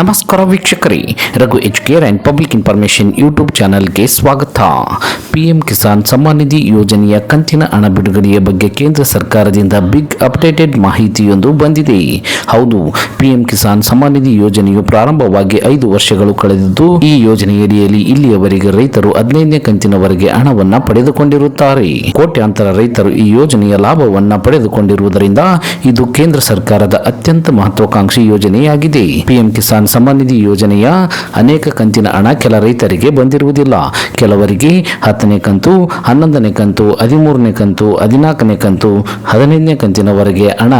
ನಮಸ್ಕಾರ ವೀಕ್ಷಕರೇ Raghu H care and public information YouTube ಚಾನಲ್ಗೆ ಸ್ವಾಗತ. ಪಿಎಂ ಕಿಸಾನ್ ಸಮ್ಮಾನ್ ನಿಧಿ ಯೋಜನೆಯ ಕಂತಿನ ಹಣ ಬಿಡುಗಡೆಯ ಬಗ್ಗೆ ಕೇಂದ್ರ ಸರ್ಕಾರದಿಂದ ಬಿಗ್ ಅಪ್ಡೇಟೆಡ್ ಮಾಹಿತಿಯೊಂದು ಬಂದಿದೆ. ಹೌದು, ಪಿಎಂ ಕಿಸಾನ್ ಸಮ್ಮಾನ್ ನಿಧಿ ಯೋಜನೆಯು ಪ್ರಾರಂಭವಾಗಿ ಐದು ವರ್ಷಗಳು ಕಳೆದಿದ್ದು, ಈ ಯೋಜನೆಯಡಿಯಲ್ಲಿ ಇಲ್ಲಿಯವರೆಗೆ ರೈತರು ಹದಿನೈದನೇ ಕಂತಿನವರೆಗೆ ಹಣವನ್ನ ಪಡೆದುಕೊಂಡಿರುತ್ತಾರೆ. ಕೋಟ್ಯಾಂತರ ರೈತರು ಈ ಯೋಜನೆಯ ಲಾಭವನ್ನ ಪಡೆದುಕೊಂಡಿರುವುದರಿಂದ ಇದು ಕೇಂದ್ರ ಸರ್ಕಾರದ ಅತ್ಯಂತ ಮಹತ್ವಾಕಾಂಕ್ಷಿ ಯೋಜನೆಯಾಗಿದೆ. ಪಿಎಂ ಕಿಸಾನ್ ಸಮ್ಮಾನ್ ನಿಧಿ ಯೋಜನೆಯ ಅನೇಕ ಕಂತಿನ ಹಣ ಕೆಲ ರೈತರಿಗೆ ಬಂದಿರುವುದಿಲ್ಲ. ಕೆಲವರಿಗೆ ಕಂತು, ಹನ್ನೊಂದನೇ ಕಂತು, ಹದಿಮೂರನೇ ಕಂತು, ಹದಿನಾಲ್ಕನೇ ಕಂತು, ಹದಿನೈದನೇ ಕಂತಿನವರೆಗೆ ಹಣ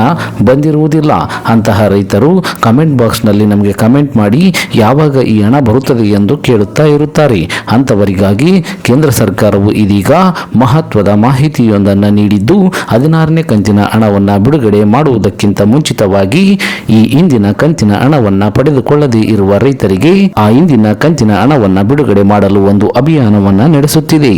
ಬಂದಿರುವುದಿಲ್ಲ. ಅಂತಹ ರೈತರು ಕಮೆಂಟ್ ಬಾಕ್ಸ್ನಲ್ಲಿ ನಮಗೆ ಕಮೆಂಟ್ ಮಾಡಿ, ಯಾವಾಗ ಈ ಹಣ ಬರುತ್ತದೆ ಎಂದು ಕೇಳುತ್ತಾ ಇರುತ್ತಾರೆ. ಅಂಥವರಿಗಾಗಿ ಕೇಂದ್ರ ಸರ್ಕಾರವು ಇದೀಗ ಮಹತ್ವದ ಮಾಹಿತಿಯೊಂದನ್ನು ನೀಡಿದ್ದು, ಹದಿನಾರನೇ ಕಂತಿನ ಹಣವನ್ನು ಬಿಡುಗಡೆ ಮಾಡುವುದಕ್ಕಿಂತ ಮುಂಚಿತವಾಗಿ ಈ ಇಂದಿನ ಕಂತಿನ ಹಣವನ್ನು ಪಡೆದುಕೊಳ್ಳದೇ ಇರುವ ರೈತರಿಗೆ ಆ ಇಂದಿನ ಕಂತಿನ ಹಣವನ್ನು ಬಿಡುಗಡೆ ಮಾಡಲು ಒಂದು ಅಭಿಯಾನವನ್ನು ನಡೆಸುತ್ತಿದೆ.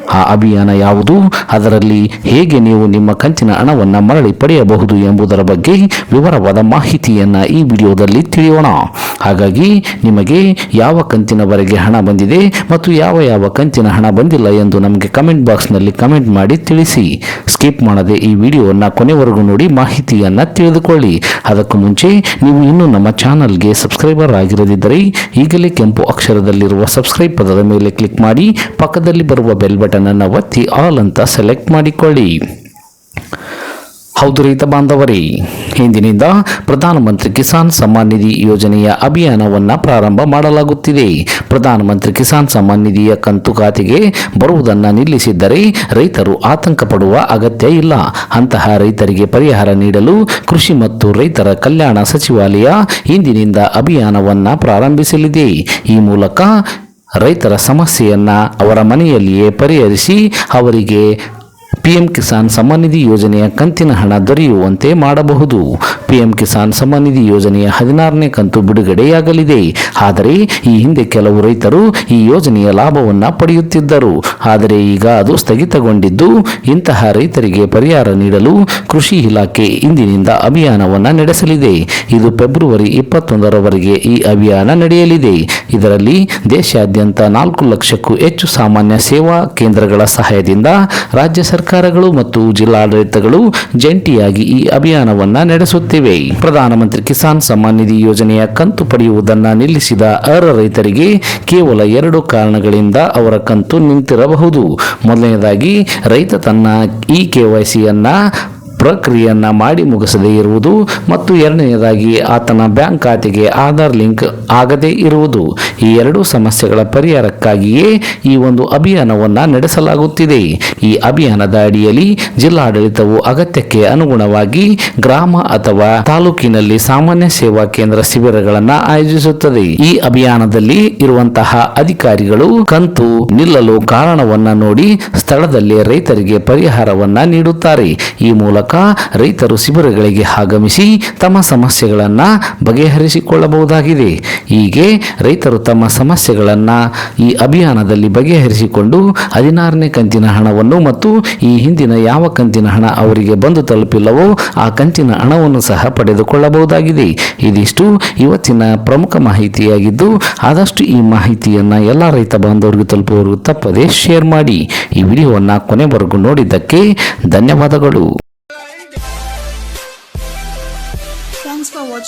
ಆ ಅಭಿಯಾನ ಯಾವುದು? ಅದರಲ್ಲಿ ಹೇಗೆ ನೀವು ನಿಮ್ಮ ಕಂತಿನ ಹಣವನ್ನು ಮರಳಿ ಪಡೆಯಬಹುದು ಎಂಬುದರ ಬಗ್ಗೆ ವಿವರವಾದ ಮಾಹಿತಿಯನ್ನು ಈ ವಿಡಿಯೋದಲ್ಲಿ ತಿಳಿಯೋಣ. ಹಾಗಾಗಿ ನಿಮಗೆ ಯಾವ ಕಂತಿನವರೆಗೆ ಹಣ ಬಂದಿದೆ ಮತ್ತು ಯಾವ ಯಾವ ಕಂತಿನ ಹಣ ಬಂದಿಲ್ಲ ಎಂದು ನಮಗೆ ಕಮೆಂಟ್ ಬಾಕ್ಸ್ನಲ್ಲಿ ಕಮೆಂಟ್ ಮಾಡಿ ತಿಳಿಸಿ. ಸ್ಕಿಪ್ ಮಾಡದೆ ಈ ವಿಡಿಯೋವನ್ನು ಕೊನೆವರೆಗೂ ನೋಡಿ ಮಾಹಿತಿಯನ್ನು ತಿಳಿದುಕೊಳ್ಳಿ. ಅದಕ್ಕೂ ಮುಂಚೆ ನೀವು ಇನ್ನೂ ನಮ್ಮ ಚಾನಲ್ಗೆ ಸಬ್ಸ್ಕ್ರೈಬರ್ ಆಗಿರದಿದ್ದರೆ ಈಗಲೇ ಕೆಂಪು ಅಕ್ಷರದಲ್ಲಿರುವ ಸಬ್ಸ್ಕ್ರೈಬ್ ಪದದ ಮೇಲೆ ಕ್ಲಿಕ್ ಮಾಡಿ ಪಕ್ಕದಲ್ಲಿ ಬರುವ ಬೆಲ್ ಬಟನ್ ಅನ್ನು ಒತ್ತಿ ಆಲ್ ಅಂತ ಸೆಲೆಕ್ಟ್ ಮಾಡಿಕೊಳ್ಳಿ. ಹೌದು ರೈತ ಬಾಂಧವರೇ, ಇಂದಿನಿಂದ ಪ್ರಧಾನಮಂತ್ರಿ ಕಿಸಾನ್ ಸಮ್ಮಾನ್ ನಿಧಿ ಯೋಜನೆಯ ಅಭಿಯಾನವನ್ನು ಪ್ರಾರಂಭ ಮಾಡಲಾಗುತ್ತಿದೆ. ಪ್ರಧಾನಮಂತ್ರಿ ಕಿಸಾನ್ ಸಮ್ಮಾನ್ ನಿಧಿಯ ಕಂತು ಖಾತೆಗೆ ಬರುವುದನ್ನು ನಿಲ್ಲಿಸಿದ್ದರೆ ರೈತರು ಆತಂಕ ಪಡುವ ಅಗತ್ಯ ಇಲ್ಲ. ಅಂತಹ ರೈತರಿಗೆ ಪರಿಹಾರ ನೀಡಲು ಕೃಷಿ ಮತ್ತು ರೈತರ ಕಲ್ಯಾಣ ಸಚಿವಾಲಯ ಇಂದಿನಿಂದ ಅಭಿಯಾನವನ್ನು ಪ್ರಾರಂಭಿಸಲಿದೆ. ಈ ಮೂಲಕ ರೈತರ ಸಮಸ್ಯೆಯನ್ನು ಅವರ ಮನೆಯಲ್ಲಿಯೇ ಪರಿಹರಿಸಿ ಅವರಿಗೆ ಪಿಎಂ ಕಿಸಾನ್ ಸಮ್ಮಾನ್ ನಿಧಿ ಯೋಜನೆಯ ಕಂತಿನ ಹಣ ದೊರೆಯುವಂತೆ ಮಾಡಬಹುದು. ಪಿಎಂ ಕಿಸಾನ್ ಸಮ್ಮಾನ್ ನಿಧಿ ಯೋಜನೆಯ ಹದಿನಾರನೇ ಕಂತು ಬಿಡುಗಡೆಯಾಗಲಿದೆ. ಆದರೆ ಈ ಹಿಂದೆ ಕೆಲವು ರೈತರು ಈ ಯೋಜನೆಯ ಲಾಭವನ್ನು ಪಡೆಯುತ್ತಿದ್ದರು. ಆದರೆ ಈಗ ಅದು ಸ್ಥಗಿತಗೊಂಡಿದ್ದು ಇಂತಹ ರೈತರಿಗೆ ಪರಿಹಾರ ನೀಡಲು ಕೃಷಿ ಇಲಾಖೆ ಇಂದಿನಿಂದ ಅಭಿಯಾನವನ್ನು ನಡೆಸಲಿದೆ. ಇದು ಫೆಬ್ರವರಿ ಇಪ್ಪತ್ತೊಂದರವರೆಗೆ ಈ ಅಭಿಯಾನ ನಡೆಯಲಿದೆ. ಇದರಲ್ಲಿ ದೇಶಾದ್ಯಂತ ನಾಲ್ಕು ಲಕ್ಷಕ್ಕೂ ಹೆಚ್ಚು ಸಾಮಾನ್ಯ ಸೇವಾ ಕೇಂದ್ರಗಳ ಸಹಾಯದಿಂದ ರಾಜ್ಯ ಸರ್ಕಾರಗಳು ಮತ್ತು ಜಿಲ್ಲಾಡಳಿತಗಳು ಜಂಟಿಯಾಗಿ ಈ ಅಭಿಯಾನವನ್ನು ನಡೆಸುತ್ತಿವೆ. ಪ್ರಧಾನಮಂತ್ರಿ ಕಿಸಾನ್ ಸಮ್ಮಾನ್ ನಿಧಿ ಯೋಜನೆಯ ಕಂತು ಪಡೆಯುವುದನ್ನು ನಿಲ್ಲಿಸಿದ ಅರ್ಹ ರೈತರಿಗೆ ಕೇವಲ ಎರಡು ಕಾರಣಗಳಿಂದ ಅವರ ಕಂತು ನಿಂತಿರಬಹುದು. ಮೊದಲನೆಯದಾಗಿ ರೈತ ತನ್ನ ಇ ಕೆ ವೈ ಸಿಯನ್ನ ಪ್ರಕ್ರಿಯೆಯನ್ನ ಮಾಡಿ ಮುಗಿಸದೇ ಇರುವುದು ಮತ್ತು ಎರಡನೆಯದಾಗಿ ಆತನ ಬ್ಯಾಂಕ್ ಖಾತೆಗೆ ಆಧಾರ್ ಲಿಂಕ್ ಆಗದೇ ಇರುವುದು. ಈ ಎರಡೂ ಸಮಸ್ಯೆಗಳ ಪರಿಹಾರಕ್ಕಾಗಿಯೇ ಈ ಒಂದು ಅಭಿಯಾನವನ್ನು ನಡೆಸಲಾಗುತ್ತಿದೆ. ಈ ಅಭಿಯಾನದ ಅಡಿಯಲ್ಲಿ ಜಿಲ್ಲಾಡಳಿತವು ಅಗತ್ಯಕ್ಕೆ ಅನುಗುಣವಾಗಿ ಗ್ರಾಮ ಅಥವಾ ತಾಲೂಕಿನಲ್ಲಿ ಸಾಮಾನ್ಯ ಸೇವಾ ಕೇಂದ್ರ ಶಿಬಿರಗಳನ್ನು ಆಯೋಜಿಸುತ್ತದೆ. ಈ ಅಭಿಯಾನದಲ್ಲಿ ಇರುವಂತಹ ಅಧಿಕಾರಿಗಳು ಕಂತು ನಿಲ್ಲಲು ಕಾರಣವನ್ನ ನೋಡಿ ಸ್ಥಳದಲ್ಲಿ ರೈತರಿಗೆ ಪರಿಹಾರವನ್ನ ನೀಡುತ್ತಾರೆ. ಈ ಮೂಲಕ ರೈತರು ಶಿಬಿರಗಳಿಗೆ ಆಗಮಿಸಿ ತಮ್ಮ ಸಮಸ್ಯೆಗಳನ್ನು ಬಗೆಹರಿಸಿಕೊಳ್ಳಬಹುದಾಗಿದೆ. ಹೀಗೆ ರೈತರು ತಮ್ಮ ಸಮಸ್ಯೆಗಳನ್ನು ಈ ಅಭಿಯಾನದಲ್ಲಿ ಬಗೆಹರಿಸಿಕೊಂಡು ಹದಿನಾರನೇ ಕಂತಿನ ಹಣವನ್ನು ಮತ್ತು ಈ ಹಿಂದಿನ ಯಾವ ಕಂತಿನ ಹಣ ಅವರಿಗೆ ಬಂದು ತಲುಪಿಲ್ಲವೋ ಆ ಕಂತಿನ ಹಣವನ್ನು ಸಹ ಪಡೆದುಕೊಳ್ಳಬಹುದಾಗಿದೆ. ಇದಿಷ್ಟು ಇವತ್ತಿನ ಪ್ರಮುಖ ಮಾಹಿತಿಯಾಗಿದ್ದು, ಆದಷ್ಟು ಈ ಮಾಹಿತಿಯನ್ನು ಎಲ್ಲ ರೈತ ಬಾಂಧವರಿಗೆ ತಲುಪುವವರೆಗೂ ತಪ್ಪದೇ ಶೇರ್ ಮಾಡಿ. ಈ ವಿಡಿಯೋವನ್ನು ಕೊನೆವರೆಗೂ ನೋಡಿದ್ದಕ್ಕೆ ಧನ್ಯವಾದಗಳು.